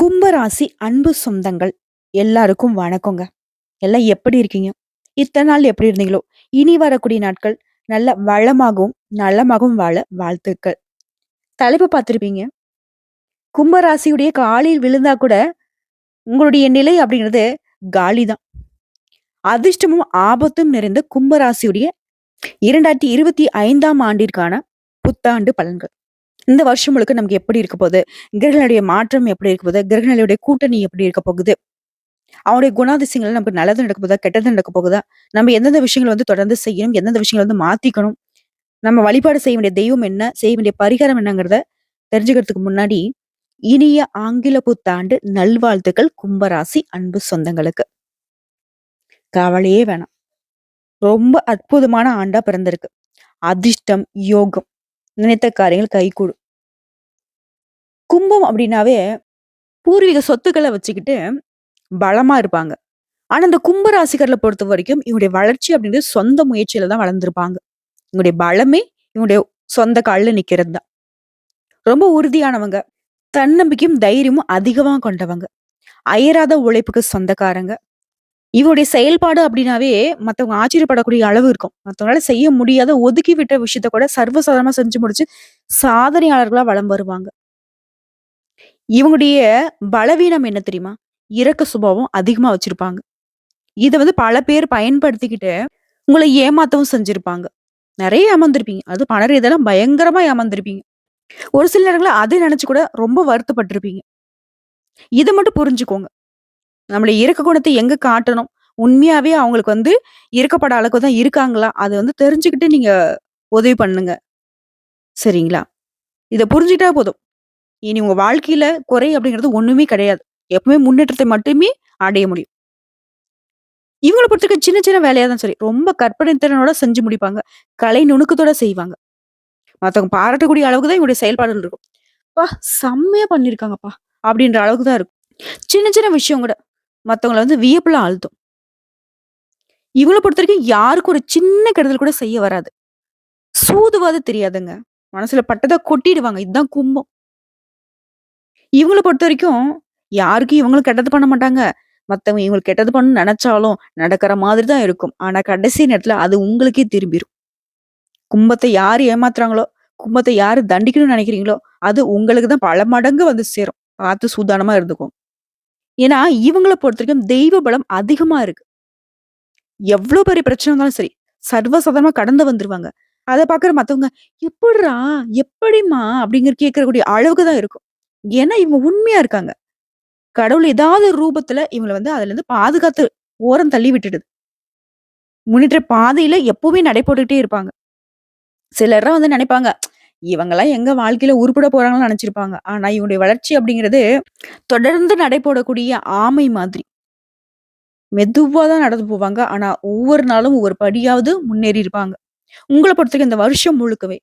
கும்பராசி அன்பு சொந்தங்கள் எல்லாருக்கும் வணக்கங்க. எல்லாம் எப்படி இருக்கீங்க? இத்தனை நாள் எப்படி இருந்தீங்களோ, இனி வரக்கூடிய நாட்கள் நல்ல வளமாகவும், நலமாகவும் வாழ வாழ்த்துக்கள். தலைப்பு பார்த்துருப்பீங்க கும்பராசியுடைய காலில் விழுந்தா கூட, உங்களுடைய நிலை அப்படிங்கிறது காலி தான். அதிர்ஷ்டமும், ஆபத்தும் நிறைந்த கும்பராசியுடைய 2025ஆம் ஆண்டிற்கான புத்தாண்டு பலன்கள். இந்த வருஷம் முழுக்க நமக்கு எப்படி இருக்க போகுது? கிரகங்களுடைய மாற்றம் எப்படி இருக்க போகுது? கிரகங்களுடைய கூட்டணி எப்படி இருக்க போகுது? அவனுடைய குணாதிசயங்கள் நமக்கு நல்லது நடக்க போகுதா? கெட்டது நடக்க போகுதா? நம்ம எந்தெந்த விஷயங்களை வந்து தொடர்ந்து செய்யணும்? எந்தெந்த விஷயங்கள வந்து மாத்திக்கணும்? நம்ம வழிபாடு செய்ய வேண்டிய தெய்வம் என்ன? செய்ய வேண்டிய பரிகாரம் என்னங்கிறத தெரிஞ்சுக்கிறதுக்கு முன்னாடி, இனிய ஆங்கில புத்தாண்டு நல்வாழ்த்துக்கள் கும்பராசி அன்பு சொந்தங்களுக்கு. கவலையே வேணாம். ரொம்ப அற்புதமான ஆண்டா பிறந்திருக்கு. அதிர்ஷ்டம், யோகம் நினைத்த காரியங்கள் கைகூடும். கும்பம் அப்படின்னாவே, பூர்வீக சொத்துக்களை வச்சுக்கிட்டு பலமா இருப்பாங்க. ஆனா, இந்த கும்ப பொறுத்த வரைக்கும் இவங்களுடைய வளர்ச்சி அப்படின்றது சொந்த முயற்சியில தான் வளர்ந்துருப்பாங்க இவங்களுடைய பலமே இவங்களுடைய சொந்த கால்ல நிக்கிறது தான். ரொம்ப உறுதியானவங்க. தன்னம்பிக்கையும், தைரியமும் அதிகமா கொண்டவங்க. அயராத உழைப்புக்கு சொந்தக்காரங்க. இவருடைய செயல்பாடு அப்படின்னாவே மற்றவங்க ஆச்சரியப்படக்கூடிய அளவு இருக்கும். மற்றவங்களால செய்ய முடியாத ஒதுக்கி விட்ட விஷயத்த கூட சர்வசாதாரணமா செஞ்சு முடிச்சு, சாதனையாளர்களா வளம் வருவாங்க. இவங்களுடைய பலவீனம் என்ன தெரியுமா? இறக்க சுபாவம் அதிகமா வச்சிருப்பாங்க. இதை வந்து பல பேர் பயன்படுத்திக்கிட்டு, உங்களை ஏமாத்தவும் செஞ்சிருப்பாங்க. நிறைய ஏமாந்துருப்பீங்க. அது பலர் இதெல்லாம் பயங்கரமா ஏமாந்துருப்பீங்க. ஒரு சில நேரங்களில் அதை நினைச்சு கூட ரொம்ப வருத்தப்பட்டிருப்பீங்க இதை மட்டும் புரிஞ்சுக்கோங்க. நம்மளை இரக்க குணத்தை எங்க காட்டணும்? உண்மையாவே அவங்களுக்கு வந்து இருக்கப்பட அளவுக்கு தான் இருக்காங்களா? அதை வந்து தெரிஞ்சுக்கிட்டு நீங்க உதவி பண்ணுங்க. சரிங்களா? இதை புரிஞ்சுக்கிட்டா போதும். இனி உங்க வாழ்க்கையில குறை அப்படிங்கிறது ஒண்ணுமே கிடையாது. எப்பவுமே முன்னேற்றத்தை மட்டுமே அடைய முடியும். இவங்கள பொறுத்தவரைக்கும் சின்ன சின்ன வேலையா தான் சரி. ரொம்ப கற்பனை திறனோட செஞ்சு முடிப்பாங்க. கலை நுணுக்கத்தோட செய்வாங்க. மற்றவங்க பாராட்டக்கூடிய அளவுக்கு தான் இவங்களுடைய செயல்பாடுகள் இருக்கும். பா செம்மையா பண்ணியிருக்காங்கப்பா!" அப்படின்ற அளவுக்கு தான் இருக்கும். சின்ன சின்ன விஷயம் கூட மத்தவங்கள வந்து வியப்புல ஆழ்த்தும். இவங்கள பொறுத்தவரைக்கும் யாருக்கும் ஒரு சின்ன கெடுதல் கூட செய்ய வராது. சூதுவாது தெரியாதுங்க. மனசுல பட்டத கொட்டிடுவாங்க. இதுதான் கும்பம். இவங்கள பொறுத்தவரைக்கும் யாருக்கும் இவங்களும் கெட்டது பண்ண மாட்டாங்க. மத்தவங்க இவங்களுக்கு கெட்டது பண்ணணும்னு நெனச்சாலும் நடக்கிற மாதிரி தான் இருக்கும். ஆனா கடைசி நேரத்துல அது உங்களுக்கே திரும்பிரும். கும்பத்த யாரு ஏமாத்துறாங்களோ, கும்பத்த யாரு தண்டிக்கணும்னு நெனைக்கிறீங்களோ, அது உங்களுக்கு தான் பல மடங்கு வந்து சேரும். பார்த்து சூதானமா இருந்துக்கோங்க. ஏன்னா, இவங்கள பொறுத்தவரைக்கும் தெய்வ பலம் அதிகமா இருக்கு. எவ்வளவு பெரிய பிரச்சனை இருந்தாலும் சரி, சர்வசாதாரணமா கடந்து வந்துருவாங்க. அதை பார்க்குற மத்தவங்க, எப்படிரா எப்படிம்மா?" அப்படிங்கிற கேட்கக்கூடிய அளவுக்கு தான் இருக்கும். ஏன்னா, இவங்க உண்மையா இருக்காங்க. கடவுள் ஏதாவது ரூபத்துல இவங்களை வந்து அதுலருந்து பாதுகாத்து ஓரம் தள்ளி விட்டுடுது. முன்னேற்ற பாதையில எப்பவுமே நடைபோட்டுக்கிட்டே இருப்பாங்க. சிலர்லாம் வந்து நினைப்பாங்க இவங்கெல்லாம் எங்க வாழ்க்கையில உருப்பட போறாங்கன்னு நினைச்சிருப்பாங்க ஆனா, இவனுடைய வளர்ச்சி அப்படிங்கிறது தொடர்ந்து நடைபோடக்கூடிய ஆமை மாதிரி. மெதுவா தான் நடந்து போவாங்க. ஆனா, ஒவ்வொரு நாளும் ஒவ்வொரு படியாவது முன்னேறி இருப்பாங்க. உங்களை பொறுத்தவரைக்கும் இந்த வருஷம் முழுக்கவே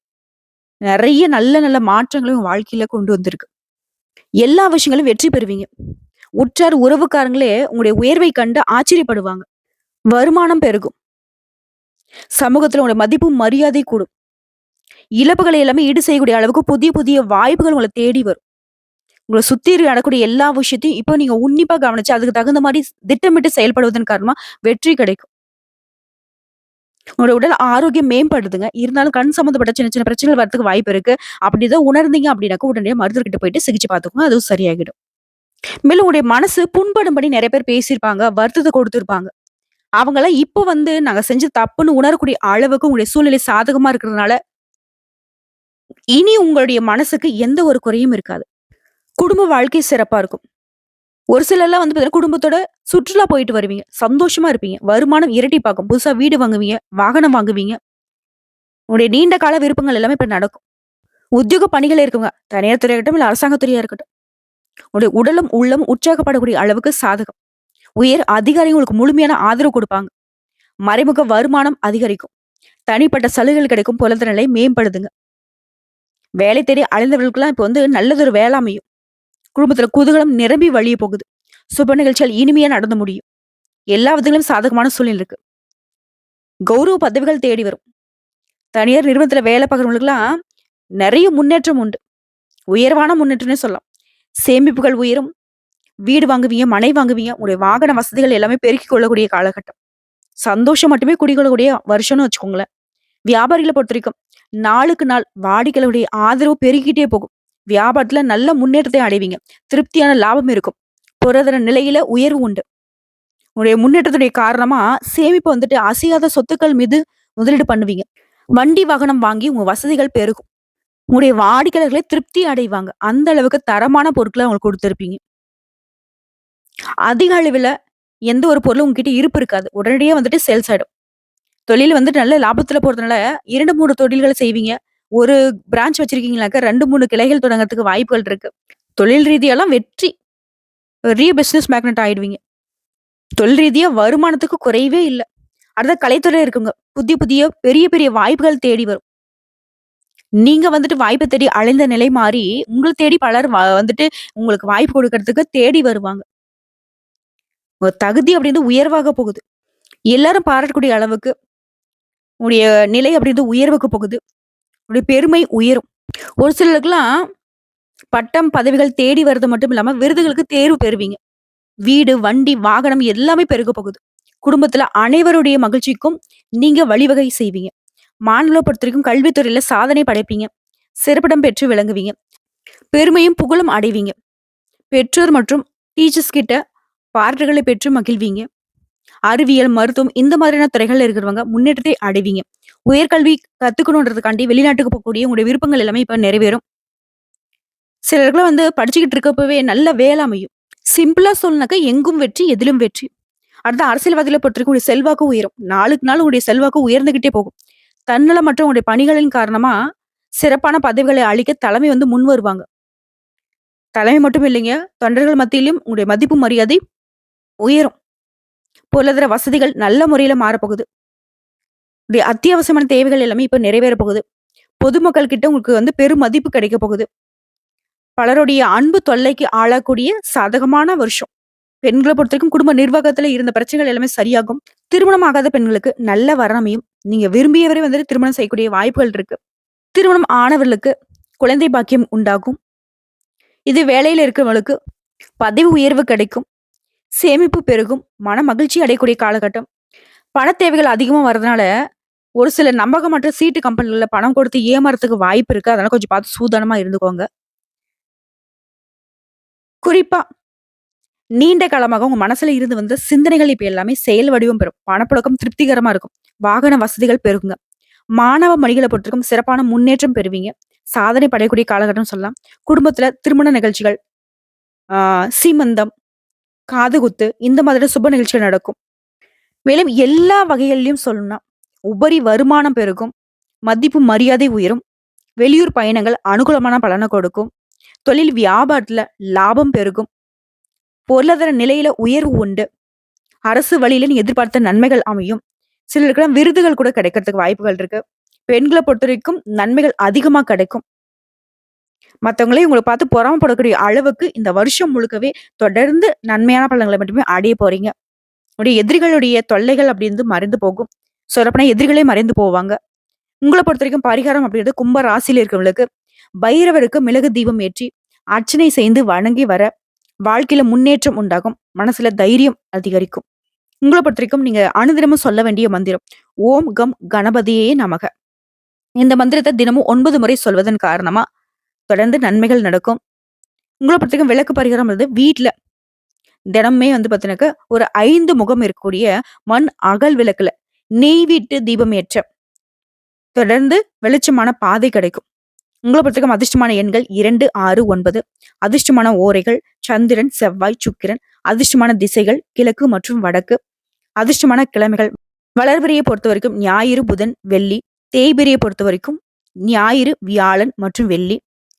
நிறைய நல்ல நல்ல மாற்றங்கள வாழ்க்கையில கொண்டு வந்திருக்கு. எல்லா விஷயங்களும் வெற்றி பெறுவீங்க. உற்றார் உறவுக்காரங்களே உங்களுடைய உயர்வை கண்டு ஆச்சரியப்படுவாங்க. வருமானம் பெருகும். சமூகத்துல உங்களுடைய மதிப்பும், மரியாதை கூடும். இழப்புகளை எல்லாமே ஈடு செய்யக்கூடிய அளவுக்கு புதிய புதிய வாய்ப்புகள் உங்களை தேடி வரும். உங்களை சுத்தி நடக்கக்கூடிய எல்லா விஷயத்தையும் இப்போ நீங்க உன்னிப்பா கவனிச்சு, அதுக்கு தகுந்த மாதிரி திட்டமிட்டு செயல்படுவதன் காரணமா வெற்றி கிடைக்கும். உங்களோட உடல் ஆரோக்கியம் மேம்படுதுங்க. இருந்தாலும் கண் சம்மந்தப்பட்ட சின்ன சின்ன பிரச்சனைகள் வரதுக்கு வாய்ப்பு இருக்கு. அப்படி ஏதோ உணர்ந்தீங்க அப்படின்னாக்க உடனே மருத்துவர்கிட்ட போயிட்டு சிகிச்சை பார்த்துக்கோங்க. அதுவும் சரியாகிடும். மேலும் உங்களுடைய மனசு புண்படும்படி நிறைய பேர் பேசியிருப்பாங்க. வருத்தத்தை கொடுத்துருப்பாங்க அவங்களாம் இப்போ வந்து நாங்கள் செஞ்ச தப்புன்னு உணரக்கூடிய அளவுக்கு உங்களுடைய சூழ்நிலை சாதகமா இருக்கிறதுனால இனி உங்களுடைய மனசுக்கு எந்த ஒரு குறையும் இருக்காது. குடும்ப வாழ்க்கை சிறப்பா இருக்கும். ஒரு சிலர்லாம் வந்து பார்த்தீங்கன்னா, குடும்பத்தோட சுற்றுலா போயிட்டு வருவீங்க. சந்தோஷமா இருப்பீங்க. வருமானம் இரட்டி பார்க்கும் புதுசா வீடு வாங்குவீங்க, வாகனம் வாங்குவீங்க. உங்களுடைய நீண்ட கால விருப்பங்கள் எல்லாமே இப்ப நடக்கும். உத்தியோக பணிகள் இருக்குங்க. தனியார் துறையா இருக்கட்டும், இல்ல அரசாங்க துறையா இருக்கட்டும். உங்களுடைய உடலும், உள்ளமும் உற்சாகப்படக்கூடிய அளவுக்கு சாதகம். உயர் அதிகாரி உங்களுக்கு முழுமையான ஆதரவு கொடுப்பாங்க மறைமுக வருமானம் அதிகரிக்கும். தனிப்பட்ட சலுகைகள் கிடைக்கும். பொருளாதார நிலை மேம்படுதுங்க. வேலை தேடி அழிந்தவர்களுக்கெல்லாம் இப்போ வந்து நல்லதொரு வேலை அமையும். குடும்பத்துல குதூகலம் நிரம்பி வழிய போகுது. சுப நிகழ்ச்சியால் இனிமையா நடந்து முடியும். எல்லா விதங்களிலும் சாதகமான சூழ்நிலை இருக்கு. கௌரவ பதவிகள் தேடி வரும். தனியார் நிறுவனத்துல வேலை பார்க்குறவங்களுக்கெல்லாம் நிறைய முன்னேற்றம் உண்டு. உயர்வான முன்னேற்றம்னே சொல்லலாம். சேமிப்புகள் உயரும். வீடு வாங்குவீங்க, மனை வாங்குவீங்க. உங்களுடைய வாகன வசதிகள் எல்லாமே பெருக்கிக் கொள்ளக்கூடிய காலகட்டம். சந்தோஷம் மட்டுமே குடிக்கொள்ளக்கூடிய வருஷம்னு வச்சுக்கோங்களேன். வியாபாரிகளை பொறுத்த வரைக்கும் நாளுக்கு நாள் வாடிக்கையாளருடைய ஆதரவு பெருகிட்டே போகும். வியாபாரத்துல நல்ல முன்னேற்றத்தை அடைவீங்க. திருப்தியான லாபம் இருக்கும். பொருளாதார நிலையில உயர்வு உண்டு. உங்களுடைய முன்னேற்றத்துடைய காரணமா சேமிப்பு வந்துட்டு அசையாத சொத்துக்கள் மீது முதலீடு பண்ணுவீங்க. வண்டி, வாகனம் வாங்கி உங்க வசதிகள் பெருகும். உங்களுடைய வாடிக்கையாளர்களை திருப்தி அடைவாங்க. அந்த அளவுக்கு தரமான பொருட்களை அவங்களுக்கு கொடுத்துருப்பீங்க அதிக அளவில் எந்த ஒரு பொருளும் உங்ககிட்ட இருப்பு இருக்காது. உடனடியே வந்துட்டு சேல்ஸ் ஆகிடும் தொழில் வந்துட்டு நல்ல லாபத்துல போறதுனால இரண்டு மூணு தொழில்களை செய்வீங்க. ஒரு பிரான்ச் வச்சிருக்கீங்களாக்க ரெண்டு மூணு கிளைகள் தொடங்கிறதுக்கு வாய்ப்புகள் இருக்கு. தொழில் ரீதியெல்லாம் வெற்றி. பெரிய பிஸ்னஸ் மேக்னெட் ஆயிடுவீங்க. தொழில் ரீதியா வருமானத்துக்கு குறைவே இல்லை அடுத்த கலைத்துறை இருக்குங்க புதிய புதிய பெரிய பெரிய வாய்ப்புகள் தேடி வரும். நீங்க வந்துட்டு வாய்ப்பை தேடி அலைந்த நிலை மாறி, உங்களை தேடி பலர் வந்துட்டு உங்களுக்கு வாய்ப்பு கொடுக்கறதுக்கு தேடி வருவாங்க. உங்க தகுதி அப்படின்றது உயர்வாக போகுது. எல்லாரும் பாராட்டக்கூடிய அளவுக்கு உடைய நிலை அப்படின்றது உயர்வுக்கு போகுது. உடைய பெருமை உயரும். ஒரு சிலருக்குலாம் பட்டம், பதவிகள் தேடி வர்றது மட்டும் இல்லாம, விருதுகளுக்கு தேர்வு பெறுவீங்க. வீடு, வண்டி, வாகனம் எல்லாமே பெருகப் போகுது. குடும்பத்துல அனைவருடைய மகிழ்ச்சிக்கும் நீங்க வழிவகை செய்வீங்க. மாணவர்கள பொறுத்தவரைக்கும் கல்வித்துறையில சாதனை படைப்பீங்க. சிறப்பிடம் பெற்று விளங்குவீங்க. பெருமையும், புகழும் அடைவீங்க. பெற்றோர் மற்றும் டீச்சர்ஸ் கிட்ட பாராட்டுகளை பெற்று மகிழ்வீங்க. அறிவியல், மருத்துவம் இந்த மாதிரியான துறைகள்ல இருக்கிறவங்க முன்னேற்றத்தை அடைவீங்க. உயர்கல்வி கத்துக்கணுன்றதுக்காண்டி வெளிநாட்டுக்கு போகக்கூடிய உங்களுடைய விருப்பங்கள் எல்லாமே இப்ப நிறைவேறும். சிலருக்குலாம் வந்து படிச்சுக்கிட்டு இருக்கப்பவே நல்ல வேலை அமையும். சிம்பிளா சொல்லணும்னாக்க எங்கும் வெற்றி, எதிலும் வெற்றி. அடுத்து அரசியல்வாதிகள பொறுத்திருக்கும் உடைய செல்வாக்கு உயரும். நாளுக்கு நாள் உங்களுடைய செல்வாக்கு உயர்ந்துகிட்டே போகும். தன்னலமற்ற உங்களுடைய பணிகளின் காரணமா சிறப்பான பதவிகளை அளிக்க தலைமை வந்து முன் வருவாங்க. தலைமை மட்டும் இல்லைங்க, தொண்டர்கள் மத்தியிலும் உங்களுடைய மதிப்பு, மரியாதை உயரும். பொருளாதார வசதிகள் நல்ல முறையில மாறப்போகுது. உடைய அத்தியாவசியமான தேவைகள் எல்லாமே இப்போ நிறைவேறப் போகுது. பொதுமக்கள் கிட்ட உங்களுக்கு வந்து பெரும் மதிப்பு கிடைக்கப் போகுது. பலருடைய அன்பு தொல்லைக்கு ஆளாகக்கூடிய சாதகமான வருஷம். பெண்களை பொறுத்தவரைக்கும் குடும்ப நிர்வாகத்துல இருந்த பிரச்சனைகள் எல்லாமே சரியாகும். திருமணம் ஆகாத பெண்களுக்கு நல்ல வரணமையும் நீங்க விரும்பியவரை வந்துட்டு திருமணம் செய்யக்கூடிய வாய்ப்புகள் இருக்கு. திருமணம் ஆனவர்களுக்கு குழந்தை பாக்கியம் உண்டாகும். இது வேலையில இருக்கிறவங்களுக்கு பதவி உயர்வு கிடைக்கும். சேமிப்பு பெருகும். மன மகிழ்ச்சி அடையக்கூடிய காலகட்டம். பணத்தேவைகள் தேவைகள் அதிகமா வரதுனால, ஒரு சில நம்பகமற்ற சீட்டு கம்பெனிகளில் பணம் கொடுத்து ஏமாறதுக்கு வாய்ப்பு இருக்கு. அதனால கொஞ்சம் பார்த்து சூதானமாக இருந்துக்கோங்க. குறிப்பா நீண்ட காலமாக உங்க மனசுல இருந்து வந்த சிந்தனைகள் இப்ப எல்லாமே செயல் வடிவம் பெறும். பணப்புழக்கம் திருப்திகரமா இருக்கும். வாகன வசதிகள் பெருகுங்க. மாணவ மணிகளை பொறுத்திருக்கும் சிறப்பான முன்னேற்றம் பெறுவீங்க. சாதனை படையக்கூடிய காலகட்டம்னு சொல்லலாம். குடும்பத்துல திருமண நிகழ்ச்சிகள், சீமந்தம், காதுகுத்து இந்த மாதிரி சுப நிகழ்ச்சிகள் நடக்கும். மேலும் எல்லா வகைகள்லையும் சொல்லணும்னா, உபரி வருமானம் பெருகும். மதிப்பு, மரியாதை உயரும். வெளியூர் பயணங்கள் அனுகூலமான பலனை கொடுக்கும். தொழில் வியாபாரத்துல லாபம் பெருகும். பொருளாதார நிலையில உயர்வு உண்டு. அரசு வழியில எதிர்பார்த்த நன்மைகள் அமையும். சிலருக்குலாம் விருதுகள் கூட கிடைக்கிறதுக்கு வாய்ப்புகள் இருக்கு. பெண்கள பொறுத்தவரைக்கும் நன்மைகள் அதிகமா கிடைக்கும். மற்றவங்களே உங்களை பார்த்து பொறாமைப்படக்கூடிய அளவுக்கு இந்த வருஷம் முழுக்கவே தொடர்ந்து நன்மையான பலன்கள மட்டுமே அடைய போறீங்க. உடைய எதிரிகளுடைய தொல்லைகள் அப்படின்னு மறைந்து போகும். சொல்லப்போனா எதிரிகளே மறைந்து போவாங்க. உங்களை பொறுத்த வரைக்கும் பரிகாரம் அப்படிங்கிறது கும்ப ராசியில் இருக்கவங்களுக்கு பைரவருக்கு மிளகு தீபம் ஏற்றி, அர்ச்சனை செய்து வணங்கி வர, வாழ்க்கையில முன்னேற்றம் உண்டாகும். மனசுல தைரியம் அதிகரிக்கும். உங்களை பொறுத்த வரைக்கும் நீங்க அனுதினமும் சொல்ல வேண்டிய மந்திரம், ஓம் கம் கணபதியே நமக. இந்த மந்திரத்தை தினமும் ஒன்பது முறை சொல்வதன் காரணமா, தொடர்ந்து நன்மைகள் நடக்கும். உங்கள பொறுத்தவரைக்கும் விளக்கு பரிகாரம் வந்து வீட்டில் தினமே வந்து பார்த்தீங்கன்னாக்க, ஒரு ஐந்து முகம் இருக்கக்கூடிய மண் அகல் விளக்குல நெய் வீட்டு தீபம் ஏற்ற தொடர்ந்து வெளிச்சமான பாதை கிடைக்கும். உங்களை பொறுத்தவரைக்கும் அதிர்ஷ்டமான எண்கள் 2, 6, 9. அதிர்ஷ்டமான ஓரைகள் சந்திரன், செவ்வாய், சுக்கிரன். அதிர்ஷ்டமான திசைகள் கிழக்கு மற்றும் வடக்கு. அதிர்ஷ்டமான கிழமைகள் வளர்வரையை பொறுத்த வரைக்கும் ஞாயிறு, புதன், வெள்ளி. தேய்பெரிய பொறுத்த வரைக்கும் ஞாயிறு, வியாழன் மற்றும் வெள்ளி.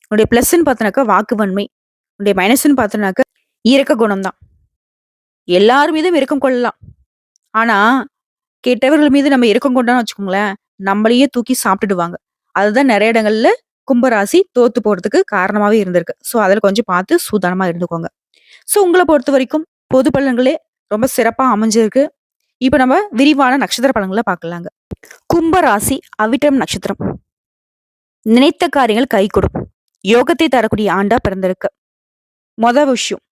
உன்னுடைய பிளஸ்ன்னு பார்த்தோம்னாக்கா வாக்குவன்மை. உன்னுடைய மைனஸ்ன்னு பார்த்தோன்னாக்கா இரக்க குணம் தான். எல்லார் மீதும் இறக்கம் கொள்ளலாம். ஆனா, கெட்டவர்கள் மீது நம்ம இரக்கம் கொண்டோம்னு வச்சுக்கோங்களேன், நம்மளையே தூக்கி சாப்பிட்டுடுவாங்க. அதுதான் நிறைய இடங்கள்ல கும்பராசி தோத்து போறதுக்கு காரணமாவே இருந்திருக்கு. ஸோ, அதில் கொஞ்சம் பார்த்து சூதானமா இருந்துக்கோங்க. ஸோ, உங்களை பொறுத்த வரைக்கும் பொது பலன்களே ரொம்ப சிறப்பாக அமைஞ்சிருக்கு. இப்போ நம்ம விரிவான நட்சத்திர பலன்களை பார்க்கலாங்க. கும்பராசி அவிட்டம் நட்சத்திரம். நினைத்த காரியங்கள் கை கொடுக்கும் யோகத்தை தரக்கூடிய ஆண்டா பிறந்திருக்கு. மொத விஷயம்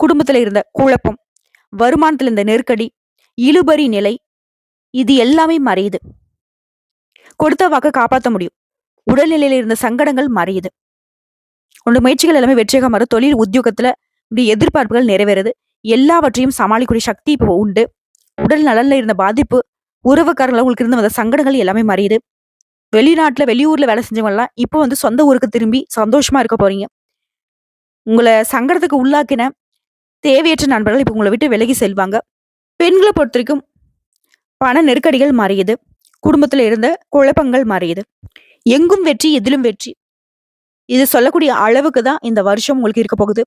குடும்பத்துல இருந்த குழப்பம் வருமானத்துல இருந்த நெருக்கடி இழுபறி நிலை இது எல்லாமே மறையுது. கொடுத்த வாக்க காப்பாற்ற முடியும். உடல்நிலையில இருந்த சங்கடங்கள் மறையுது. உன்னோட முயற்சிகள் எல்லாமே வெற்றியாக மாறும். தொழில் உத்தியோகத்துல எதிர்பார்ப்புகள் நிறைவேறுது. எல்லாவற்றையும் சமாளிக்கக்கூடிய சக்தி இப்போ உண்டு. உடல் நலன்ல இருந்த பாதிப்பு உறவுக்காரங்கள உங்களுக்கு இருந்து வந்த சங்கடங்கள் எல்லாமே மறையுது. வெளிநாட்டில் வெளியூரில் வேலை செஞ்சவங்களாம் இப்போ வந்து சொந்த ஊருக்கு திரும்பி சந்தோஷமாக இருக்க போறீங்க. உங்களை சங்கடத்துக்கு உள்ளாக்கின தேவையற்ற நண்பர்கள் இப்போ உங்களை விட்டு விலகி செல்வாங்க. பெண்களை பொறுத்த வரைக்கும் பண நெருக்கடிகள் மாறியது. குடும்பத்தில் இருந்த குழப்பங்கள் மாறியது. எங்கும் வெற்றி எதிலும் வெற்றி. இது சொல்லக்கூடிய அளவுக்கு தான் இந்த வருஷம் உங்களுக்கு இருக்க போகுது.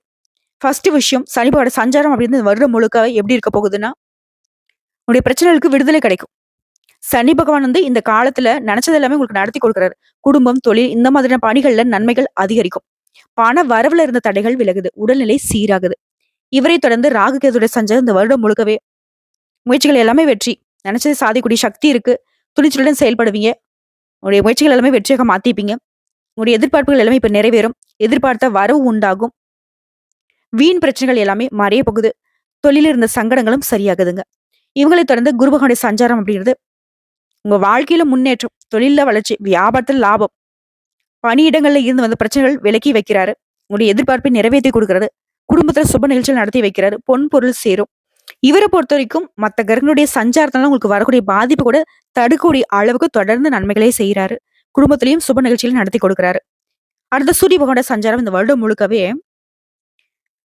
ஃபர்ஸ்ட் விஷயம் சனிப்போட சஞ்சாரம் அப்படின்னு வருடம் முழுக்க எப்படி இருக்க போகுதுன்னா உங்களுடைய பிரச்சனைகளுக்கு விடுதலை கிடைக்கும். சனி பகவான் வந்து இந்த காலத்துல நினைச்சது எல்லாமே உங்களுக்கு நடத்தி கொடுக்குறாரு. குடும்பம் தொழில் இந்த மாதிரியான பணிகள்ல நன்மைகள் அதிகரிக்கும். பண வரவுல இருந்த தடைகள் விலகுது. உடல்நிலை சீராகுது. இவரை தொடர்ந்து ராகு கேதுடைய சஞ்சாரம் இந்த வருடம் முழுக்கவே முயற்சிகள் எல்லாமே வெற்றி. நினைச்சது சாதிக்கூடிய சக்தி இருக்கு. துணிச்சலுடன் செயல்படுவீங்க. உங்களுடைய முயற்சிகள் எல்லாமே வெற்றியாக மாத்திப்பீங்க. உங்களுடைய எதிர்பார்ப்புகள் எல்லாமே இப்ப நிறைவேறும். எதிர்பார்த்த வரவு உண்டாகும். வீண் பிரச்சனைகள் எல்லாமே மறைய போகுது. தொழிலில் இருந்த சங்கடங்களும் சரியாகுதுங்க. இவங்களை தொடர்ந்து குருபகனுடைய சஞ்சாரம் அப்படிங்கிறது உங்க வாழ்க்கையில முன்னேற்றம் தொழில வளர்ச்சி வியாபாரத்தில் லாபம். பணியிடங்கள்ல இருந்து வந்த பிரச்சனைகள் விலக்கி வைக்கிறாரு. உங்களுடைய எதிர்பார்ப்பை நிறைவேற்றி கொடுக்கறது. குடும்பத்துல சுப நிகழ்ச்சிகள் நடத்தி வைக்கிறாரு. பொன் பொருள் சேரும். இவரை பொறுத்த வரைக்கும் மற்ற கிரகங்களுடைய சஞ்சாரத்தினால உங்களுக்கு வரக்கூடிய பாதிப்பு கூட தடுக்கக்கூடிய அளவுக்கு தொடர்ந்து நன்மைகளே செய்யறாரு குடும்பத்திலையும் சுப நிகழ்ச்சிகள் நடத்தி கொடுக்குறாரு. அடுத்த சூரிய பகவான சஞ்சாரம் இந்த வருடம் முழுக்கவே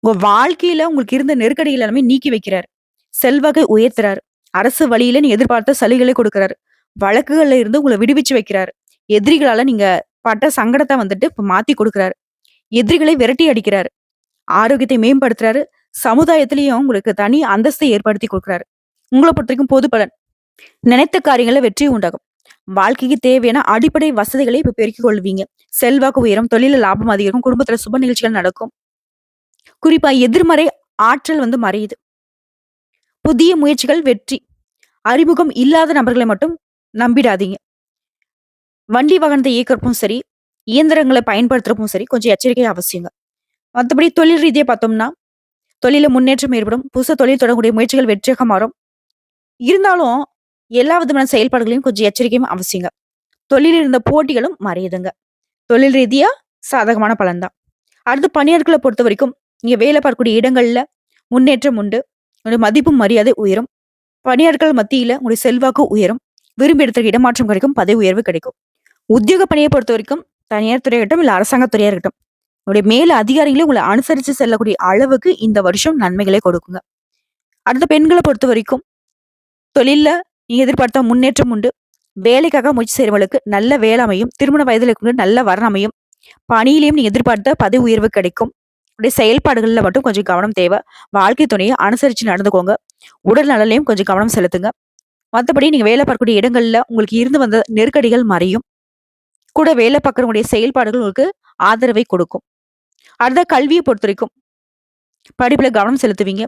உங்க வாழ்க்கையில உங்களுக்கு இருந்த நெருக்கடிகள் எல்லாமே நீக்கி வைக்கிறாரு. செல்வாக்கை உயர்த்துறாரு. அரசு வழியில நீ எதிர்பார்த்த சலுகைகளை கொடுக்குறாரு. வழக்குகள்ல இருந்து உங்களை விடுவிச்சு வைக்கிறாரு. எதிரிகளால நீங்க பட்ட சங்கடத்தை வந்துட்டு இப்ப மாத்தி கொடுக்குறாரு. எதிரிகளை விரட்டி அடிக்கிறாரு. ஆரோக்கியத்தை மேம்படுத்துறாரு. சமுதாயத்திலையும் உங்களுக்கு தனி அந்தஸ்தை ஏற்படுத்தி கொடுக்குறாரு. உங்களை பொறுத்த வரைக்கும் பொது பலன். நினைத்த காரியங்களை வெற்றி உண்டாகும். வாழ்க்கைக்கு தேவையான அடிப்படை வசதிகளை இப்ப பெருக்கிக் கொள்வீங்க. செல்வாக்கு உயரும் தொழில லாபம் அதிகரிக்கும். குடும்பத்துல சுப நிகழ்ச்சிகள் நடக்கும். குறிப்பா எதிர்மறை ஆற்றல் வந்து மறையுது. புதிய முயற்சிகள் வெற்றி. அறிமுகம் இல்லாத நபர்களை மட்டும் நம்பிடாதீங்க. வண்டி வாகனத்தை இயக்கிறப்பும் சரி இயந்திரங்களை பயன்படுத்துறப்பும் சரி கொஞ்சம் எச்சரிக்கை அவசியங்க. மற்றபடி தொழில் ரீதியாக பார்த்தோம்னா தொழில முன்னேற்றம் ஏற்படும் புதுசாக தொழில் தொடங்கக்கூடிய முயற்சிகள் வெற்றியாக மாறும். இருந்தாலும் எல்லா விதமான செயல்பாடுகளையும் கொஞ்சம் எச்சரிக்கையும் அவசியங்க. தொழிலில் இருந்த போட்டிகளும் மறையுதுங்க. தொழில் ரீதியாக சாதகமான பலன்தான். அடுத்து பணியாட்களை பொறுத்த வரைக்கும் இங்கே வேலை பார்க்கக்கூடிய இடங்களில் முன்னேற்றம் உண்டு. உங்களுடைய மதிப்பும் மரியாதை உயரும். பணியாளர்கள் மத்தியில் உங்களுடைய செல்வாக்கு உயரும். விரும்பி இடத்துக்கு இடமாற்றம் கிடைக்கும் பதவி உயர்வு கிடைக்கும். உத்தியோக பணியை பொறுத்த வரைக்கும் தனியார் துறையா இருக்கட்டும் அரசாங்க துறையாக இருக்கட்டும் உங்களுடைய மேல அதிகாரிகளே உங்களை அனுசரித்து செல்லக்கூடிய அளவுக்கு இந்த வருஷம் நன்மைகளை கொடுக்குங்க. அடுத்த பெண்களை பொறுத்த வரைக்கும் தொழிலில் நீங்கள் எதிர்பார்த்த முன்னேற்றம் உண்டு. வேலைக்காக முயற்சி செய்கிறவங்களுக்கு நல்ல வேலை அமையும். திருமண வயதில் இருக்கிற நல்ல வரன் அமையும். பணியிலையும் நீங்கள் எதிர்பார்த்த பதவி உயர்வு கிடைக்கும். உடைய செயல்பாடுகளில் மட்டும் கொஞ்சம் கவனம் தேவை. வாழ்க்கை துணையை அனுசரித்து நடந்துக்கோங்க. உடல் நலனையும் கொஞ்சம் கவனம் செலுத்துங்க. மற்றபடி நீங்க வேலை பார்க்கக்கூடிய இடங்கள்ல உங்களுக்கு இருந்து வந்த நெருக்கடிகள் மறையும். கூட வேலை பார்க்கறவங்களுடைய செயல்பாடுகள் உங்களுக்கு ஆதரவை கொடுக்கும். அடுத்த கல்வியை பொறுத்த வரைக்கும் படிப்புல கவனம் செலுத்துவீங்க.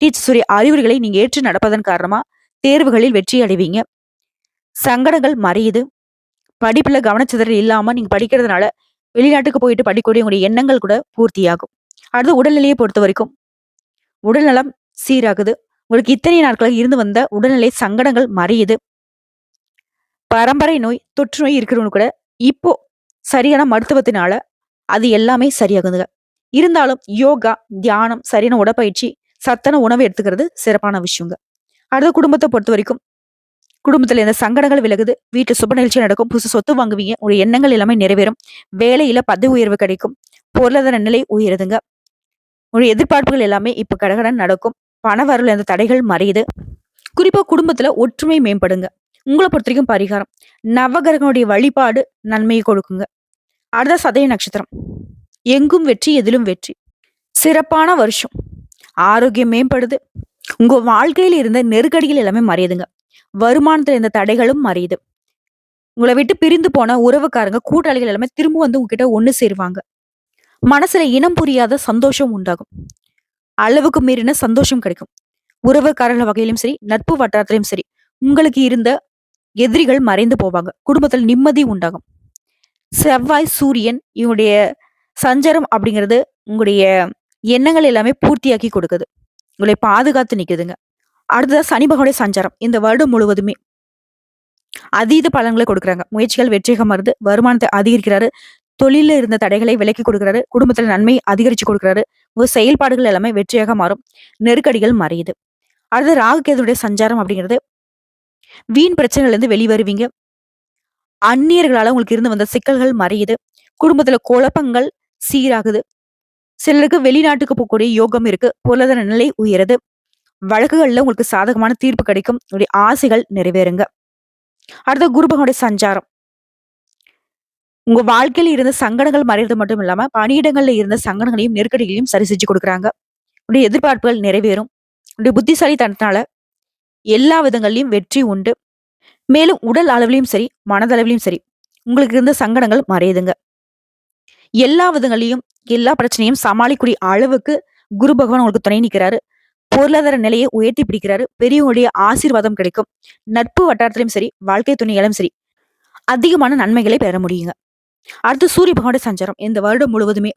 டீச்சர்ஸுடைய அறிவுரைகளை நீங்க ஏற்று நடப்பதன் காரணமா தேர்வுகளில் வெற்றி அடைவீங்க. சங்கடங்கள் மறையுது. படிப்புல கவனச்சிதறல் இல்லாம நீங்க படிக்கிறதுனால வெளிநாட்டுக்கு போயிட்டு படிக்கக்கூடிய உங்களுடைய எண்ணங்கள் கூட பூர்த்தியாகும். அடுத்து உடல்நிலையை பொறுத்த வரைக்கும் உடல்நலம் சீராகுது. உங்களுக்கு இத்தனை நாட்களாக இருந்து வந்த உடல்நிலை சங்கடங்கள் மறையுது. பரம்பரை நோய் தொற்று நோய் இருக்கிறவங்க கூட இப்போ சரியான மருத்துவத்தினால அது எல்லாமே சரியாகுதுங்க. இருந்தாலும் யோகா தியானம் சரியான உடற்பயிற்சி சத்தான உணவு எடுத்துக்கிறது சிறப்பான விஷயங்க. அடுத்த குடும்பத்தை பொறுத்த வரைக்கும் குடும்பத்துல இந்த சங்கடங்கள் விலகுது வீட்டு சுப நிகழ்ச்சி நடக்கும் புதுசு சொத்து வாங்குவீங்க உங்களுடைய எண்ணங்கள் எல்லாமே நிறைவேறும் வேலையில பதவி உயர்வு கிடைக்கும் பொருளாதார நிலை உயருதுங்க. உங்களுடைய எதிர்பார்ப்புகள் எல்லாமே இப்ப கடகடன் நடக்கும். பண வரல இந்த தடைகள் மறையுது. குறிப்பா குடும்பத்துல ஒற்றுமை மேம்படுங்க. உங்களை பொறுத்த வரைக்கும் பரிகாரம். நவகிரகனுடைய வழிபாடு நன்மையை கொடுக்குங்க. அடுத்த சதய நட்சத்திரம். எங்கும் வெற்றி எதிலும் வெற்றி. சிறப்பான வருஷம். ஆரோக்கியம் மேம்படுது. உங்க வாழ்க்கையில இருந்த நெருக்கடிகள் எல்லாமே மறையுதுங்க. வருமானத்துல இருந்த தடைகளும் மறையுது. உங்களை விட்டு பிரிந்து போன உறவுக்காரங்க கூட்டாளிகள் எல்லாமே திரும்ப வந்து உங்ககிட்ட ஒண்ணு சேருவாங்க. மனசுல இனம் புரியாத சந்தோஷம் உண்டாகும். அளவுக்கு மீறின சந்தோஷம் கிடைக்கும். உறவுக்காரர்கள் வகையிலும் சரி நட்பு வட்டாரத்திலும் சரி உங்களுக்கு இருந்த எதிரிகள் மறைந்து போவாங்க. குடும்பத்தில் நிம்மதி உண்டாகும். செவ்வாய் சூரியன் இவங்களுடைய சஞ்சாரம் அப்படிங்கிறது உங்களுடைய எண்ணங்கள் எல்லாமே பூர்த்தியாக்கி கொடுக்குது. உங்களை பாதுகாத்து நிற்குதுங்க அடுத்ததான் சனி பகவானுடைய சஞ்சாரம். இந்த வருடம் முழுவதுமே அதீத பலன்களை கொடுக்குறாங்க. முயற்சிகள் வெற்றிகம் வருது. வருமானத்தை அதிகரிக்கிறாரு. தொழில இருந்த தடைகளை விலக்கி கொடுக்குறாரு. குடும்பத்துல நன்மை அதிகரிச்சு கொடுக்குறாரு. உங்க செயல்பாடுகள் எல்லாமே வெற்றியாக மாறும். நெருக்கடிகள் மறையுது. அடுத்து ராகுகேதுடைய சஞ்சாரம் அப்படிங்கிறது. வீண் பிரச்சனைகள்லேருந்து வெளிவருவீங்க. அந்நியர்களால் உங்களுக்கு இருந்து வந்த சிக்கல்கள் மறையுது. குடும்பத்துல குழப்பங்கள் சீராகுது. சிலருக்கு வெளிநாட்டுக்கு போகக்கூடிய யோகம் இருக்கு. பொருளாதார நிலை உயருது. வழக்குகள்ல உங்களுக்கு சாதகமான தீர்ப்பு கிடைக்கும். உங்களுடைய ஆசைகள் நிறைவேறுங்க. அடுத்த குருபகனுடைய சஞ்சாரம். உங்க வாழ்க்கையில் இருந்த சங்கடங்கள் மறைறது மட்டும் இல்லாம பணியிடங்கள்ல இருந்த சங்கடங்களையும் நெருக்கடிகளையும் சரி செஞ்சு கொடுக்குறாங்க. உடைய எதிர்பார்ப்புகள் நிறைவேறும். உடைய புத்திசாலித்தனத்தினால எல்லா விதங்கள்லையும் வெற்றி உண்டு. மேலும் உடல் அளவிலையும் சரி மனதளவிலையும் சரி உங்களுக்கு இருந்த சங்கடங்கள் மறையுதுங்க. எல்லா விதங்களையும் எல்லா பிரச்சனையும் சமாளிக்கூடிய அளவுக்கு குரு பகவான் உங்களுக்கு துணை நிற்கிறாரு பொருளாதார நிலையை உயர்த்தி பிடிக்கிறாரு. பெரியவங்களுடைய ஆசீர்வாதம் கிடைக்கும். நட்பு வட்டாரத்திலும் சரி வாழ்க்கை துணைகளும் சரி அதிகமான நன்மைகளை பெற முடியுங்க. அடுத்து சூரிய பகவானுடைய சஞ்சாரம். இந்த வருடம் முழுவதுமே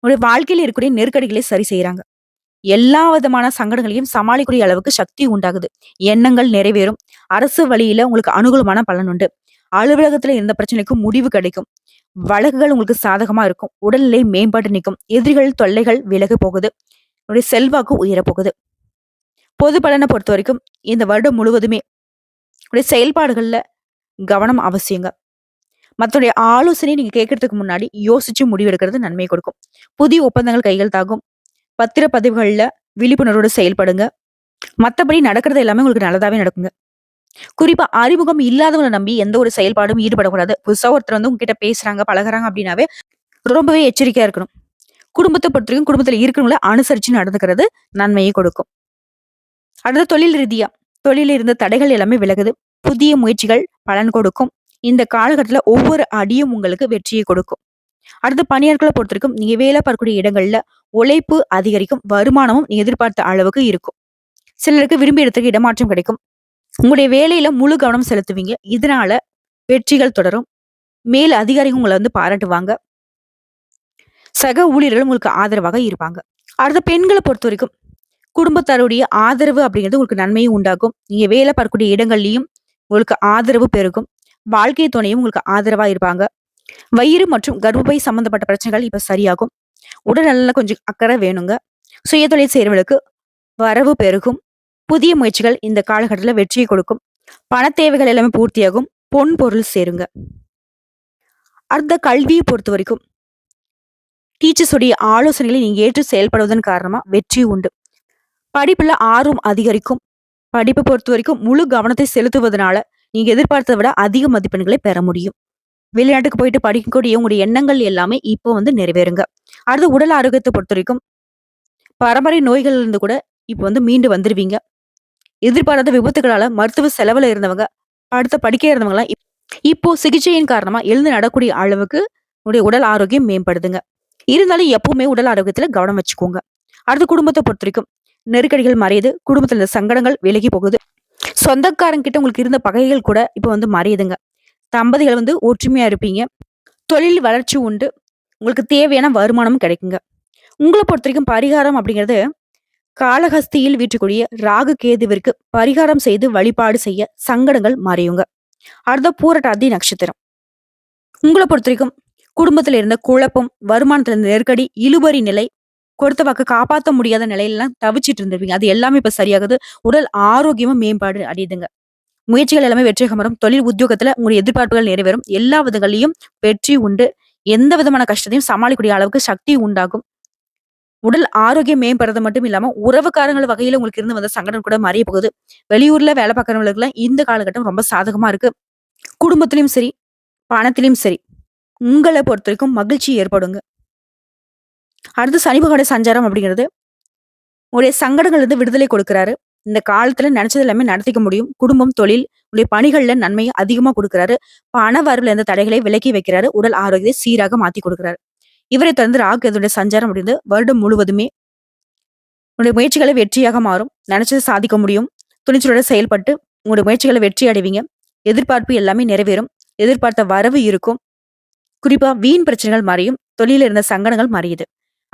உங்களுடைய வாழ்க்கையில இருக்கக்கூடிய நெருக்கடிகளை சரி செய்யறாங்க. எல்லா விதமான சங்கடங்களையும் சமாளிக்கூடிய அளவுக்கு சக்தி உண்டாகுது. எண்ணங்கள் நிறைவேறும். அரசு வழியில உங்களுக்கு அனுகூலமான பலன் உண்டு. அலுவலகத்துல இருந்த பிரச்சனைக்கும் முடிவு கிடைக்கும். வழக்குகள் உங்களுக்கு சாதகமா இருக்கும். உடல்நிலை மேம்பாடு நிற்கும் எதிரிகள் தொல்லைகள் விலக போகுது. உங்களுடைய செல்வாக்கு உயரப்போகுது போகுது. பொது பலனை பொறுத்த வரைக்கும் இந்த வருடம் முழுவதுமே உடைய செயல்பாடுகள்ல கவனம் அவசியங்க. மற்றடைய ஆலோசனை நீங்க கேட்கறதுக்கு முன்னாடி யோசிச்சு முடிவெடுக்கிறது நன்மை கொடுக்கும். புதிய ஒப்பந்தங்கள் கைகள் தாகும் பத்திரப்பதிவுகள்ல விழிப்புணர்வோடு செயல்படுங்க. மத்தபடி நடக்கிறது எல்லாமே உங்களுக்கு நல்லதாவே நடக்குங்க. குறிப்பா அறிமுகம் இல்லாதவங்களை நம்பி எந்த ஒரு செயல்பாடும் ஈடுபடக்கூடாது. புதுசா ஒருத்தர் வந்து உங்ககிட்ட பேசுறாங்க பழகுறாங்க அப்படின்னாவே ரொம்பவே எச்சரிக்கையா இருக்கணும். குடும்பத்தை பொறுத்தவரைக்கும் குடும்பத்துல இருக்கிறவங்கள அனுசரிச்சு நடந்துக்கிறது நன்மையை கொடுக்கும். அடுத்த தொழில் ரீதியா தொழிலில் இருந்த தடைகள் எல்லாமே விலகுது. புதிய முயற்சிகள் பலன் கொடுக்கும். இந்த காலகட்டத்தில் ஒவ்வொரு அடியும் உங்களுக்கு வெற்றியை கொடுக்கும். அடுத்த பணியாட்களை பொறுத்தவரைக்கும் நீங்க வேலை பார்க்கக்கூடிய இடங்கள்ல உழைப்பு அதிகரிக்கும் வருமானமும் நீ எதிர்பார்த்த அளவுக்கு இருக்கும். சிலருக்கு விரும்பிய இடத்துக்கு இடமாற்றம் கிடைக்கும். உங்களுடைய வேலையில முழு கவனம் செலுத்துவீங்க. இதனால வெற்றிகள் தொடரும். மேல் அதிகாரிகள் உங்களை வந்து பாராட்டுவாங்க. சக ஊழியர்கள் உங்களுக்கு ஆதரவாக இருப்பாங்க. அடுத்த பெண்களை பொறுத்த வரைக்கும் குடும்பத்தாருடைய ஆதரவு அப்படிங்கிறது உங்களுக்கு நன்மையும் உண்டாகும் நீங்க வேலை பார்க்கக்கூடிய இடங்கள்லையும் உங்களுக்கு ஆதரவு பெருகும். வாழ்க்கை துணையும் உங்களுக்கு ஆதரவா இருப்பாங்க. வயிறு மற்றும் கர்ப்பப்பை சம்பந்தப்பட்ட பிரச்சனைகள் இப்ப சரியாகும். உடல் கொஞ்சம் அக்கறை வேணுங்க. சுயதொழில் செய்யறவங்களுக்கு வரவு பெருகும். புதிய முயற்சிகள் இந்த காலகட்டத்தில் வெற்றியை கொடுக்கும். பண தேவைகள் எல்லாமே பூர்த்தியாகும். பொன் பொருள் சேருங்க. அடுத்த கல்வியை பொறுத்த வரைக்கும் டீச்சர்ஸுடைய ஆலோசனைகளை நீங்க ஏற்று செயல்படுவதன் காரணமா வெற்றி உண்டு. படிப்புல ஆர்வம் அதிகரிக்கும். படிப்பை பொறுத்த வரைக்கும் முழு கவனத்தை செலுத்துவதனால நீங்க எதிர்பார்த்ததை விட அதிக மதிப்பெண்களை பெற முடியும். வெளிநாட்டுக்கு போயிட்டு படிக்கக்கூடிய உங்களுடைய எண்ணங்கள் எல்லாமே இப்போ வந்து நிறைவேறுங்க. அடுத்து உடல் ஆரோக்கியத்தை பொறுத்த வரைக்கும் பரம்பரை நோய்கள் இருந்து கூட இப்போ வந்து மீண்டு வந்துருவீங்க. எதிர்பாராத விபத்துகளால மருத்துவ செலவுல இருந்தவங்க அடுத்த படிக்க இருந்தவங்களாம் இப்போ சிகிச்சையின் காரணமா எழுந்து நடக்கூடிய அளவுக்கு உடைய உடல் ஆரோக்கியம் மேம்படுதுங்க. இருந்தாலும் எப்பவுமே உடல் ஆரோக்கியத்துல கவனம் வச்சுக்கோங்க. அடுத்து குடும்பத்தை பொறுத்த வரைக்கும் நெருக்கடிகள் மறையுது குடும்பத்துல இருந்த சங்கடங்கள் விலகி போகுது. சொந்தக்காரங்கிட்ட உங்களுக்கு இருந்த பகைகள் கூட இப்போ வந்து மறையுதுங்க தம்பதிகள் வந்து ஒற்றுமையா இருப்பீங்க. தொழில் வளர்ச்சி உண்டு. உங்களுக்கு தேவையான வருமானமும் கிடைக்குங்க. உங்களை பொறுத்த வரைக்கும் பரிகாரம் அப்படிங்கிறது காளஹஸ்தியில் வீற்றக்கூடிய ராகு கேதுவிற்கு பரிகாரம் செய்து வழிபாடு செய்ய சங்கடங்கள் மறையுங்க அடுத்த பூரட்டாதி நட்சத்திரம். உங்களை பொறுத்த வரைக்கும் குடும்பத்தில் இருந்த குழப்பம் வருமானத்திலிருந்து நெருக்கடி இழுபறி நிலை கொடுத்த வாக்கு காப்பாற்ற முடியாத நிலையிலாம் தவிச்சிட்டு இருந்திருப்பீங்க அது எல்லாமே இப்ப சரியாகுது. உடல் ஆரோக்கியமும் மேம்பாடு அடையுதுங்க. முயற்சிகள் எல்லாமே வெற்றி வரும் தொழில் உத்தியோகத்துல உங்களுடைய எதிர்பார்ப்புகள் நிறைவேறும். எல்லா விதங்களையும் வெற்றி உண்டு. எந்த விதமான கஷ்டத்தையும் சமாளிக்கக்கூடிய அளவுக்கு சக்தி உண்டாகும். உடல் ஆரோக்கியம் மேம்படுறது மட்டும் இல்லாம உறவுக்காரங்கள் வகையில உங்களுக்கு இருந்து வந்த சங்கடம் கூட மறைய போகுது. வெளியூர்ல வேலை பார்க்கறவங்களுக்கு இந்த காலகட்டம் ரொம்ப சாதகமா இருக்கு. குடும்பத்திலையும் சரி பணத்திலையும் சரி. உங்களை பொறுத்த வரைக்கும் மகிழ்ச்சி ஏற்படுங்க. அடுத்து சனி சஞ்சாரம் அப்படிங்கிறது உடைய சங்கடங்கள்லேருந்து விடுதலை கொடுக்குறாரு. இந்த காலத்துல நினைச்சது எல்லாமே நடத்திக்க முடியும். குடும்பம் தொழில் உடைய பணிகள்ல நன்மையை அதிகமா கொடுக்குறாரு. பண வரவுல இருந்த தடைகளை விலக்கி வைக்கிறாரு. உடல் ஆரோக்கியத்தை சீராக மாத்தி கொடுக்குறாரு. இவரை தொடர்ந்து ராகு இதனுடைய சஞ்சாரம் முடிந்து வருடம் முழுவதுமே உங்களுடைய முயற்சிகளை வெற்றியாக மாறும். நினைச்சதை சாதிக்க முடியும். துணிச்சலோட செயல்பட்டு உங்களுடைய முயற்சிகளை வெற்றி அடைவீங்க. எதிர்பார்ப்பு எல்லாமே நிறைவேறும். எதிர்பார்த்த வரவு இருக்கும். குறிப்பா வீண் பிரச்சனைகள் மறையும். தொழில இருந்த சங்கடங்கள் மறையுது.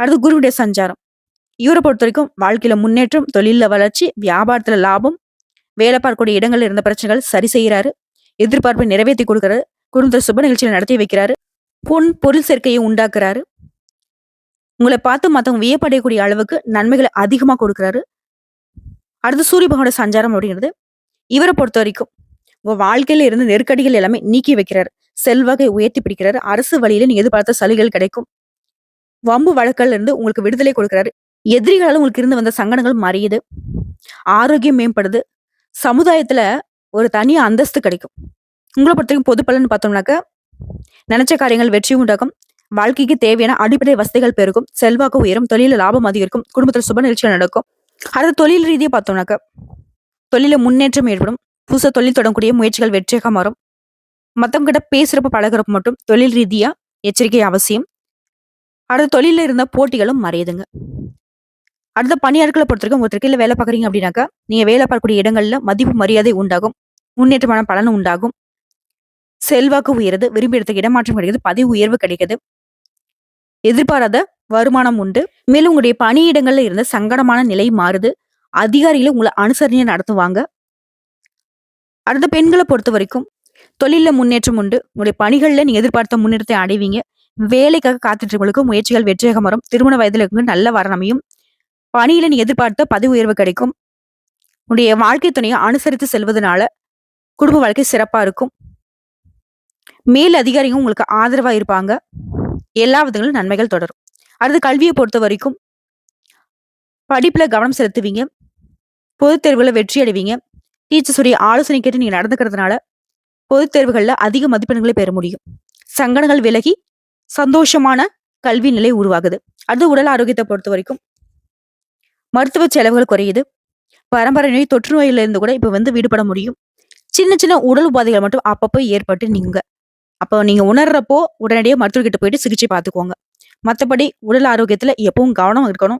அடுத்து குருவுடைய சஞ்சாரம் இவரை பொறுத்த வரைக்கும் வாழ்க்கையில முன்னேற்றம், தொழில வளர்ச்சி, வியாபாரத்துல லாபம், வேலை பார்க்கக்கூடிய இடங்கள்ல இருந்த பிரச்சனைகள் சரி செய்கிறாரு எதிர்பார்ப்பை நிறைவேற்றி குடுக்குறாரு. குடும்பத்துல சுப நிகழ்ச்சிகளை நடத்தி வைக்கிறாரு. பொன், பொருள் சேர்க்கையை உண்டாக்குறாரு. உங்களை பார்த்து மற்றவங்க வியப்படையக்கூடிய அளவுக்கு நன்மைகளை அதிகமாக கொடுக்குறாரு அடுத்து சூரிய பகவானோட சஞ்சாரம் அப்படிங்கிறது, இவரை பொறுத்த வரைக்கும் உங்க வாழ்க்கையில இருந்து நெருக்கடிகள் எல்லாமே நீக்கி வைக்கிறாரு. செல்வகை உயர்த்தி பிடிக்கிறாரு. அரசு வழியில நீங்க எதிர்பார்த்த சலுகைகள் கிடைக்கும். வம்பு வழக்குகள்ல இருந்து உங்களுக்கு விடுதலை கொடுக்கிறாரு. எதிரிகளால் உங்களுக்கு இருந்து வந்த சங்கடங்கள் மறையுது. ஆரோக்கியம் மேம்படுது. சமுதாயத்துல ஒரு தனி அந்தஸ்து கிடைக்கும். உங்கள பொறுத்தவரைக்கும் பொது பலன் பார்த்தோம்னாக்க, நினைச்ச காரியங்கள் வெற்றி உண்டாகும். வாழ்க்கைக்கு தேவையான அடிப்படை வசதிகள் பெருகும். செல்வாக்கு உயரும். தொழில லாபம் அதிகரிக்கும். குடும்பத்தில் சுப நிகழ்ச்சிகள் நடக்கும். அடுத்த தொழில் ரீதியாக பார்த்தோம்னாக்க, தொழில முன்னேற்றம் ஏற்படும். புதுசாக தொழில் தொடங்கக்கூடிய முயற்சிகள் வெற்றியாக மாறும். மத்தவங்க கிட்ட பேசுறப்ப, மட்டும் தொழில் ரீதியா எச்சரிக்கை அவசியம். அடுத்த தொழிலில் இருந்த போட்டிகளும் மறையுதுங்க. அடுத்த பணியாளர்களை பொறுத்த வரைக்கும் ஒருத்தருக்கு இல்லை வேலை பார்க்குறீங்க அப்படின்னாக்கா, நீங்கள் வேலை பார்க்கக்கூடிய இடங்களில் மதிப்பு, மரியாதை உண்டாகும். முன்னேற்றமான பலன் உண்டாகும். செல்வாக்கு உயருது. விரும்பி இடத்துக்கு இடமாற்றம் கிடைக்குது. பதவி உயர்வு கிடைக்குது. எதிர்பாராத வருமானம் உண்டு. மேலும் உங்களுடைய பணியிடங்கள்ல இருந்த சங்கடமான நிலை மாறுது. அதிகாரிகளும் உங்களை அனுசரணையை நடத்துவாங்க. அடுத்த பெண்களை பொறுத்த வரைக்கும் தொழிலில் முன்னேற்றம் உண்டு. உங்களுடைய பணிகளில் நீங்கள் எதிர்பார்த்த முன்னேற்றத்தை அடைவீங்க. வேலைக்காக காத்துட்டு முயற்சிகள் வெற்றியாக வரும். திருமண வயதில் இருக்கவங்களுக்கு நல்ல வரன் அமையும். பணியில நீ எதிர்பார்த்த பதவி உயர்வு கிடைக்கும். உன்னுடைய வாழ்க்கை துணையை அனுசரித்து செல்வதனால, குடும்ப வாழ்க்கை சிறப்பா இருக்கும். மேல் அதிகாரியும் உங்களுக்கு ஆதரவா இருப்பாங்க. எல்லா விதங்களும் நன்மைகள் தொடரும். அடுத்து கல்விய பொறுத்தவரைக்கும் படிப்புல கவனம் செலுத்துவீங்க. பொதுத் தேர்வுகளை வெற்றி அடைவீங்க. டீச்சர்ஸ் உடைய ஆலோசனை கேட்டு நீங்க நடந்துக்கிறதுனால, பொதுத் தேர்வுகளில் அதிக மதிப்பெண்களை பெற முடியும். சங்கடங்கள் விலகி, சந்தோஷமான கல்வி நிலை உருவாகுது. அடுத்து உடல் ஆரோக்கியத்தை பொறுத்த வரைக்கும் மருத்துவ செலவுகள் குறையுது. பரம்பரை நோய், தொற்று நோயிலிருந்து கூட இப்போ வந்து விடுபட முடியும். சின்ன சின்ன உடல் உபாதைகள் மட்டும் அப்பப்போ ஏற்பட்டு நீங்க. அப்போ நீங்க உணர்றப்போ உடனடியாக மருத்துவர்கிட்ட போயிட்டு சிகிச்சை பார்த்துக்கோங்க. மற்றபடி உடல் ஆரோக்கியத்துல எப்பவும் கவனம் இருக்கணும்.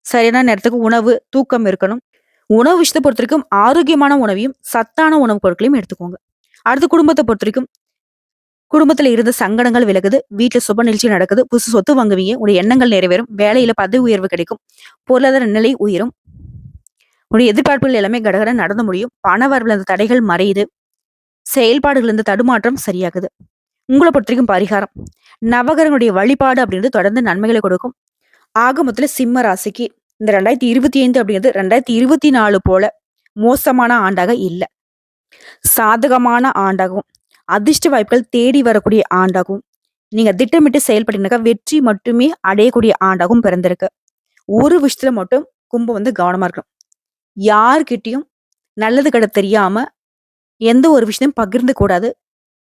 சரியான நேரத்துக்கு உணவு, தூக்கம் இருக்கணும். உணவு விஷயத்தை பொறுத்த வரைக்கும் ஆரோக்கியமான உணவையும், சத்தான உணவுப் பொருட்களையும் எடுத்துக்கோங்க. அடுத்து குடும்பத்தை பொறுத்த வரைக்கும் குடும்பத்துல இருந்த சங்கடங்கள் விலகுது. வீட்டுல சுப நிகழ்ச்சி நடக்குது. புதுசு சொத்து வாங்குவீங்க. உடைய எண்ணங்கள் நிறைவேறும். வேலையில பதவி உயர்வு கிடைக்கும். பொருளாதார நிலை உயரும். உடைய எதிர்பார்ப்புகள் எல்லாமே கடகட நடந்து முடியும். பண வரவுல இருந்த தடைகள் மறையுது. செயல்பாடுகள் இருந்த தடுமாற்றம் சரியாகுது. உங்களை பொறுத்தவரைக்கும் பரிகாரம். நவகரனுடைய வழிபாடு அப்படின்றது தொடர்ந்து நன்மைகளை கொடுக்கும். ஆகமத்துல சிம்ம ராசிக்கு இந்த 2025 அப்படிங்கிறது 2024 போல மோசமான ஆண்டாக இல்லை சாதகமான ஆண்டாகவும், அதிர்ஷ்ட வாய்ப்புகள் தேடி வரக்கூடிய ஆண்டாகும் நீங்க திட்டமிட்டு செயல்பட்டீங்கன்னாக்கா வெற்றி மட்டுமே அடையக்கூடிய ஆண்டாகவும் பிறந்திருக்கு. ஒரு விஷயத்துல மட்டும் கும்பம் வந்து கவனமா இருக்கணும். யார்கிட்டையும் நல்லது கிட தெரியாம எந்த ஒரு விஷயத்தையும் பகிர்ந்து கூடாது.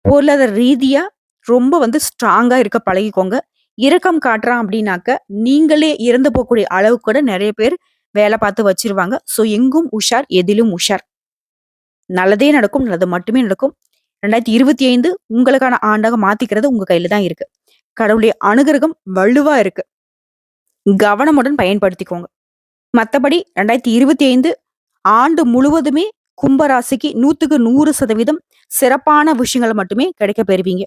பொருளாதார ரீதியா ரொம்ப வந்து ஸ்ட்ராங்கா இருக்க பழகிக்கோங்க. இரக்கம் காட்டுறான் அப்படின்னாக்க, நீங்களே இறந்து போகக்கூடிய அளவு கூட நிறைய பேர் வேலை பார்த்து வச்சிருவாங்க. ஸோ எங்கும் உஷார், எதிலும் உஷார். நல்லதே நடக்கும். நல்லது மட்டுமே நடக்கும். 2025 உங்களுக்கான ஆண்டாக மாத்திக்கிறது உங்க கையில தான் இருக்கு. கடவுளுடைய அனுகிரகம் வலுவா இருக்கு. கவனமுடன் பயன்படுத்திக்கோங்க. மற்றபடி ரெண்டாயிரத்தி இருபத்தி ஐந்து ஆண்டு முழுவதுமே கும்பராசிக்கு நூற்றுக்கு நூறு சதவீதம் சிறப்பான விஷயங்களை மட்டுமே கிடைக்க பெறுவீங்க.